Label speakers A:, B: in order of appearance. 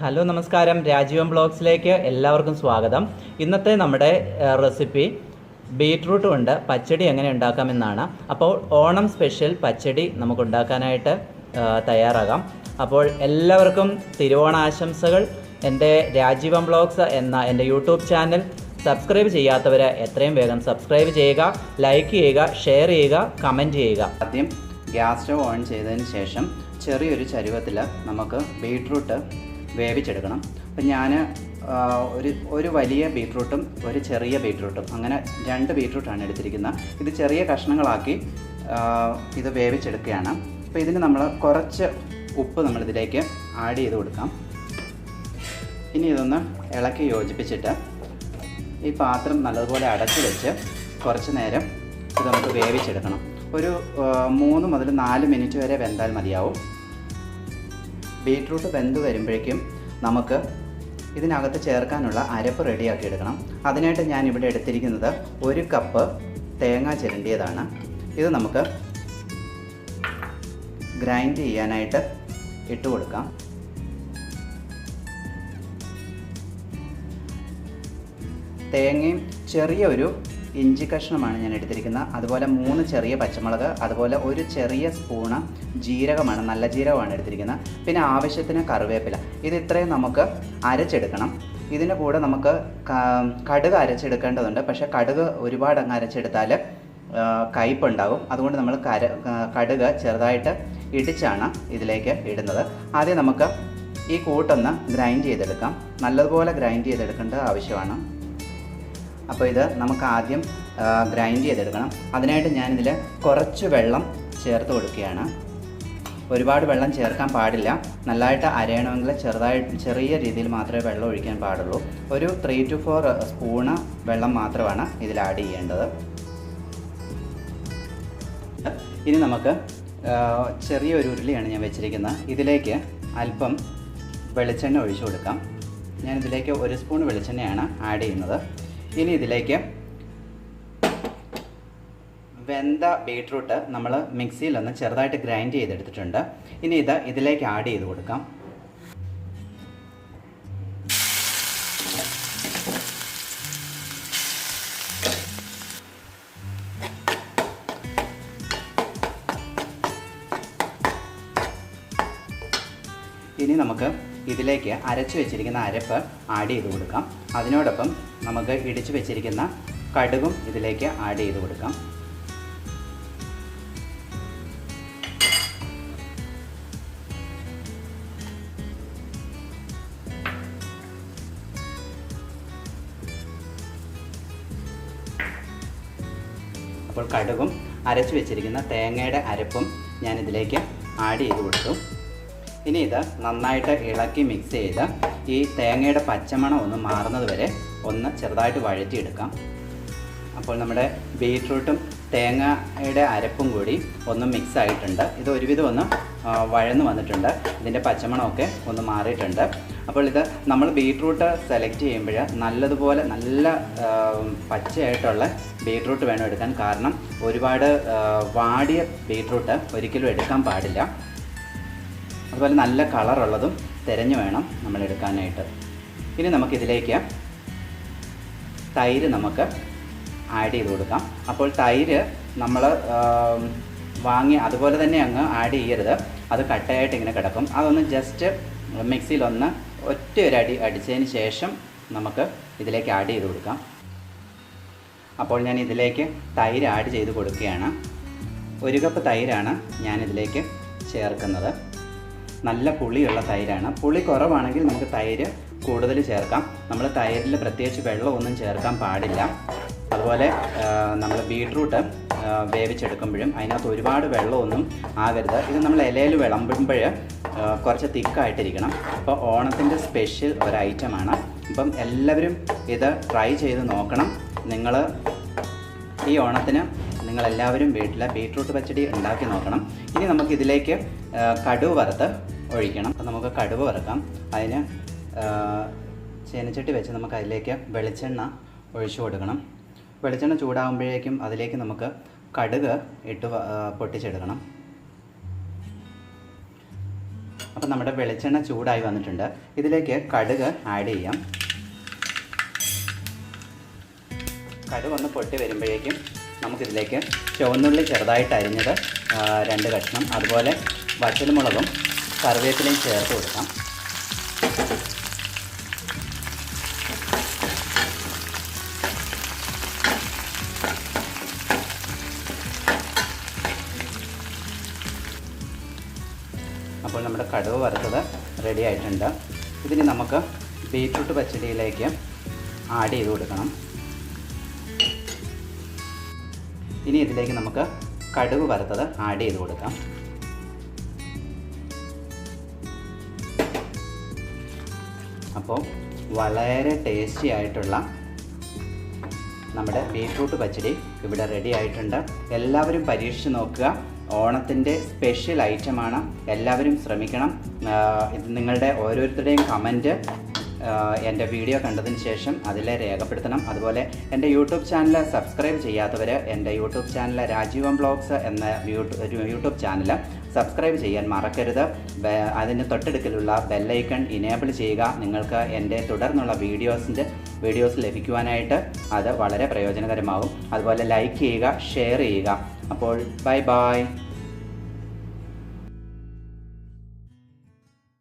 A: Hello നമസ്കാരം. രാജീവൻ ബ്ലോഗ്സിലേക്ക് എല്ലാവർക്കും സ്വാഗതം. ഇന്നത്തെ നമ്മുടെ റെസിപ്പി ബീറ്റ്റൂട്ട് കൊണ്ട് പച്ചടി എങ്ങനെ ഉണ്ടാക്കാമെന്നാണ്. അപ്പോൾ ഓണം സ്പെഷ്യൽ പച്ചടി നമുക്ക് ഉണ്ടാക്കാനായിട്ട് തയ്യാറാകാം. അപ്പോൾ എല്ലാവർക്കും തിരുവോണാശംസകൾ. എന്റെ രാജീവൻ ബ്ലോഗ്സ് എന്ന എന്റെ യൂട്യൂബ് ചാനൽ സബ്സ്ക്രൈബ് ചെയ്യാത്തവർ എത്രയും വേഗം സബ്സ്ക്രൈബ് ചെയ്യുക ലൈക്ക് ചെയ്യുക ഷെയർ ചെയ്യുക കമന്റ് ചെയ്യുക.
B: ആദ്യം ഗ്യാസ് സ്റ്റവ് ഓൺ ചെയ്തതിന് ശേഷം ചെറിയൊരു ചരുവത്തിൽ നമുക്ക് ബീട്രൂട്ട് വേവിച്ചെടുക്കണം. അപ്പം ഞാൻ ഒരു ഒരു വലിയ ബീട്രൂട്ടും ഒരു ചെറിയ ബീട്രൂട്ടും അങ്ങനെ രണ്ട് ബീട്രൂട്ടാണ് എടുത്തിരിക്കുന്നത്. ഇത് ചെറിയ കഷ്ണങ്ങളാക്കി ഇത് വേവിച്ചെടുക്കുകയാണ്. അപ്പോൾ ഇതിന് നമ്മൾ കുറച്ച് ഉപ്പ് നമ്മളിതിലേക്ക് ആഡ് ചെയ്ത് കൊടുക്കാം. ഇനി ഇതൊന്ന് ഇളക്കി യോജിപ്പിച്ചിട്ട് ഈ പാത്രം നല്ലതുപോലെ അടച്ചു വെച്ച് കുറച്ച് നേരം ഇത് നമുക്ക് വേവിച്ചെടുക്കണം. ഒരു മൂന്ന് മുതൽ നാല് മിനിറ്റ് വരെ വെന്താൽ മതിയാവും. ബീട്രൂട്ട് വെന്ത് വരുമ്പോഴേക്കും നമുക്ക് ഇതിനകത്ത് ചേർക്കാനുള്ള അരപ്പ് റെഡിയാക്കി എടുക്കണം അതിനായിട്ട് ഞാൻ ഇവിടെ എടുത്തിരിക്കുന്നത് ഒരു കപ്പ് തേങ്ങ ചിരണ്ടിയതാണ്. ഇത് നമുക്ക് ഗ്രൈൻഡ് ചെയ്യാനായിട്ട് ഇട്ട് കൊടുക്കാം. തേങ്ങയും ചെറിയ ഒരു ഇഞ്ചി കഷ്ണമാണ് ഞാൻ എടുത്തിരിക്കുന്നത്. അതുപോലെ മൂന്ന് ചെറിയ പച്ചമുളക് അതുപോലെ ഒരു ചെറിയ സ്പൂണ് ജീരകമാണ് നല്ല ജീരകമാണ് എടുത്തിരിക്കുന്നത്. പിന്നെ ആവശ്യത്തിന് കറിവേപ്പില. ഇത് ഇത്രയും നമുക്ക് അരച്ചെടുക്കണം. ഇതിന്റെ കൂടെ നമുക്ക് കടുക് അരച്ചെടുക്കേണ്ടതുണ്ട്. പക്ഷേ കടുക് ഒരുപാട് അങ്ങ് അരച്ചെടുത്താൽ കയ്പുണ്ടാകും അതുകൊണ്ട് നമ്മൾ കര കടുക് ചെറുതായിട്ട് ഇടിച്ചാണ് ഇതിലേക്ക് ഇടുന്നത്. ആദ്യം നമുക്ക് ഈ കൂട്ടൊന്ന് ഗ്രൈൻഡ് ചെയ്തെടുക്കാം. നല്ലതുപോലെ ഗ്രൈൻഡ് ചെയ്തെടുക്കേണ്ട ആവശ്യമാണ്. അപ്പോൾ ഇത് നമുക്ക് ആദ്യം ഗ്രൈൻഡ് ചെയ്തെടുക്കണം. അതിനായിട്ട് ഞാനിതിൽ കുറച്ച് വെള്ളം ചേർത്ത് കൊടുക്കുകയാണ്. ഒരുപാട് വെള്ളം ചേർക്കാൻ പാടില്ല. നല്ലതായിട്ട് അരയണമെങ്കിൽ ചെറുതായിട്ട് ചെറിയ രീതിയിൽ മാത്രമേ വെള്ളം ഒഴിക്കാൻ പാടുള്ളൂ. ഒരു ത്രീ ടു ഫോർ സ്പൂണ് വെള്ളം മാത്രമാണ് ഇതിൽ ആഡ് ചെയ്യേണ്ടത്. ഇനി നമുക്ക് ചെറിയ ചെറിയൊരു ഉരുളിയാണ് ഞാൻ വെച്ചിരിക്കുന്നത്. ഇതിലേക്ക് അല്പം വെളിച്ചെണ്ണ ഒഴിച്ചു കൊടുക്കാം. ഞാൻ ഇതിലേക്ക് ഒരു സ്പൂൺ വെളിച്ചെണ്ണയാണ് ആഡ് ചെയ്യുന്നത്. ഇനി ഇതിലേക്ക് വെന്ത ബീട്രൂട്ട് നമ്മൾ മിക്സിയിൽ ഒന്ന് ചെറുതായിട്ട് ഗ്രൈൻഡ് ചെയ്തെടുത്തിട്ടുണ്ട്. ഇനി ഇത് ഇതിലേക്ക് ആഡ് ചെയ്ത് കൊടുക്കാം. ഇനി നമുക്ക് ഇതിലേക്ക് അരച്ച് വെച്ചിരിക്കുന്ന അരപ്പ് ആഡ് ചെയ്ത് കൊടുക്കാം. അതിനോടൊപ്പം നമുക്ക് ഇടിച്ചു വെച്ചിരിക്കുന്ന കടുകും ഇതിലേക്ക് ആഡ് ചെയ്ത് കൊടുക്കാം. അപ്പോൾ കടുകും അരച്ചു വെച്ചിരിക്കുന്ന തേങ്ങയുടെ അരപ്പും ഞാൻ ഇതിലേക്ക് ആഡ് ചെയ്ത് കൊടുത്തു. ഇനി ഇത് നന്നായിട്ട് ഇളക്കി മിക്സ് ചെയ്ത് ഈ തേങ്ങയുടെ പച്ചമണം ഒന്ന് മാറുന്നത് വരെ ഒന്ന് ചെറുതായിട്ട് വഴറ്റിയെടുക്കാം. അപ്പോൾ നമ്മുടെ ബീട്രൂട്ടും തേങ്ങയുടെ അരപ്പും കൂടി ഒന്ന് മിക്സ് ആയിട്ടുണ്ട്. ഇത് ഒരുവിധം ഒന്ന് വഴന്ന് വന്നിട്ടുണ്ട്. ഇതിന്റെ പച്ചമണമൊക്കെ ഒന്ന് മാറിയിട്ടുണ്ട്. അപ്പോൾ ഇത് നമ്മൾ ബീട്രൂട്ട് സെലക്ട് ചെയ്യുമ്പോൾ നല്ലതുപോലെ നല്ല പച്ചയായിട്ടുള്ള ബീട്രൂട്ട് വേണം എടുക്കാൻ. കാരണം ഒരുപാട് വാടിയ ബീട്രൂട്ട് ഒരിക്കലും എടുക്കാൻ പാടില്ല. അതുപോലെ നല്ല കളറുള്ളതും തിരഞ്ഞു വേണം നമ്മൾ എടുക്കാനായിട്ട്. ഇനി നമുക്കിതിലേക്ക് തൈര് നമുക്ക് ആഡ് ചെയ്ത് കൊടുക്കാം. അപ്പോൾ തൈര് നമ്മൾ വാങ്ങി അതുപോലെ തന്നെ അങ്ങ് ആഡ് ചെയ്യരുത്. അത് കട്ടയായിട്ട് ഇങ്ങനെ കിടക്കും. അതൊന്ന് ജസ്റ്റ് മിക്സിയിലൊന്ന് ഒറ്റ ഒരു അടി അടിച്ചതിന് ശേഷം നമുക്ക് ഇതിലേക്ക് ആഡ് ചെയ്ത് കൊടുക്കാം. അപ്പോൾ ഞാൻ ഇതിലേക്ക് തൈര് ആഡ് ചെയ്ത് കൊടുക്കുകയാണ്. ഒരു കപ്പ് തൈരാണ് ഞാനിതിലേക്ക് ചേർക്കുന്നത്. നല്ല പുളിയുള്ള തൈരാണ്. പുളി കുറവാണെങ്കിൽ നമുക്ക് തൈര് കൂടുതൽ ചേർക്കാം. നമ്മൾ തൈരിൽ പ്രത്യേകിച്ച് വെള്ളമൊന്നും ചേർക്കാൻ പാടില്ല. അതുപോലെ നമ്മൾ ബീട്രൂട്ട് വേവിച്ചെടുക്കുമ്പോഴും അതിനകത്ത് ഒരുപാട് വെള്ളമൊന്നും ആകരുത്. ഇത് നമ്മൾ ഇലയിൽ വിളമ്പുമ്പോൾ കുറച്ച് തിക്കായിട്ടിരിക്കണം. അപ്പോൾ ഓണത്തിന്റെ സ്പെഷ്യൽ ഒരു ഐറ്റമാണ്. അപ്പം എല്ലാവരും ഇത് ട്രൈ ചെയ്ത് നോക്കണം. നിങ്ങൾ ഈ ഓണത്തിന് നിങ്ങളെല്ലാവരും വീട്ടിൽ ബീട്രൂട്ട് പച്ചടി ഉണ്ടാക്കി നോക്കണം. ഇനി നമുക്ക് ഇതിലേക്ക് ആ, കടുവ് വറുത്ത് ഒഴിക്കണം. അപ്പം നമുക്ക് കടുവ് വറുക്കാം. അതിന് ചേനച്ചട്ടി വെച്ച് നമുക്ക് അതിലേക്ക് വെളിച്ചെണ്ണ ഒഴിച്ചു കൊടുക്കണം. വെളിച്ചെണ്ണ ചൂടാകുമ്പോഴേക്കും അതിലേക്ക് നമുക്ക് കടുക് ഇട്ട് പൊട്ടിച്ചെടുക്കണം. അപ്പം നമ്മുടെ വെളിച്ചെണ്ണ ചൂടായി വന്നിട്ടുണ്ട്. ഇതിലേക്ക് കടുക് ആഡ് ചെയ്യാം. കടുക് ഒന്ന് പൊട്ടി വരുമ്പോഴേക്കും നമുക്കിതിലേക്ക് ചുവന്നുള്ളി ചെറുതായിട്ട് അരിഞ്ഞത് രണ്ട് കഷ്ണം. അതുപോലെ വറ്റൽമുളകും കറിവേപ്പിലയും ചേർത്ത് കൊടുക്കാം. അപ്പോൾ നമ്മുടെ കടുവ് വറുത്തത് റെഡി ആയിട്ടുണ്ട്. ഇതിന് നമുക്ക് ബീറ്റ്റൂട്ട് പച്ചടിയിലേക്ക് ആഡ് ചെയ്ത് കൊടുക്കണം. ഇനി ഇതിലേക്ക് നമുക്ക് കടുക് വറുത്തത് ആഡ് ചെയ്ത് കൊടുക്കാം. അപ്പോൾ വളരെ ടേസ്റ്റി ആയിട്ടുള്ള നമ്മുടെ ബീട്രൂട്ട് പച്ചടി ഇവിടെ റെഡി ആയിട്ടുണ്ട്. എല്ലാവരും പരീക്ഷിച്ച് നോക്കുക. ഓണത്തിന്റെ സ്പെഷ്യൽ ഐറ്റമാണ് എല്ലാവരും ശ്രമിക്കണം. ഇത് നിങ്ങളുടെ ഓരോരുത്തരുടെയും കമന്റ് എന്റെ വീഡിയോ കണ്ടതിന് ശേഷം അതിൽ രേഖപ്പെടുത്തണം. അതുപോലെ എന്റെ യൂട്യൂബ് ചാനൽ സബ്സ്ക്രൈബ് ചെയ്യാത്തവർ എന്റെ യൂട്യൂബ് ചാനൽ രാജീവം ബ്ലോഗ്സ് എന്ന യൂട്യൂബ് ചാനൽ സബ്സ്ക്രൈബ് ചെയ്യാൻ മറക്കരുത്. അതിന് തൊട്ടടുക്കലുള്ള ബെല്ലൈക്കൺ ഇനേബിൾ ചെയ്യുക. നിങ്ങൾക്ക് എന്റെ തുടർന്നുള്ള വീഡിയോസിന്റെ വീഡിയോസ് ലഭിക്കുവാനായിട്ട് അത് വളരെ പ്രയോജനകരമാകും. അതുപോലെ ലൈക്ക് ചെയ്യുക ഷെയർ ചെയ്യുക. അപ്പോൾ ബൈ ബൈ